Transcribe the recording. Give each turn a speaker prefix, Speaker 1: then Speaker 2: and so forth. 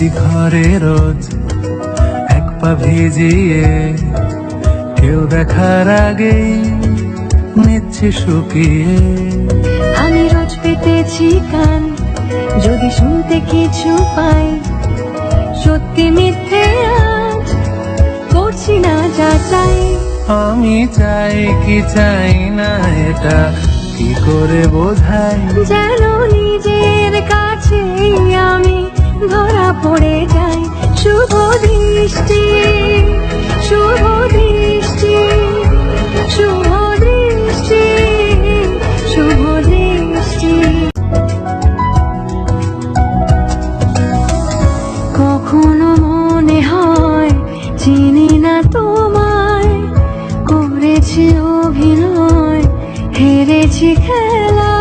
Speaker 1: পেতেছি ঘরে রোজ এক পা ভিজিয়ে। কেউ দেখার আগেই নিচ্ছে শুকিয়ে।
Speaker 2: আমি রোজ পেতেছি কান যদি শুনতে কিছু পাই। সত্যি মিথ্যে আজ করছি না যাচাই
Speaker 1: আমি চাই কি চাই না এটা কি করে বোঝাই?
Speaker 2: যেন চিনি না তোমায় করেছি অভিনয় হেরেছি খেলা।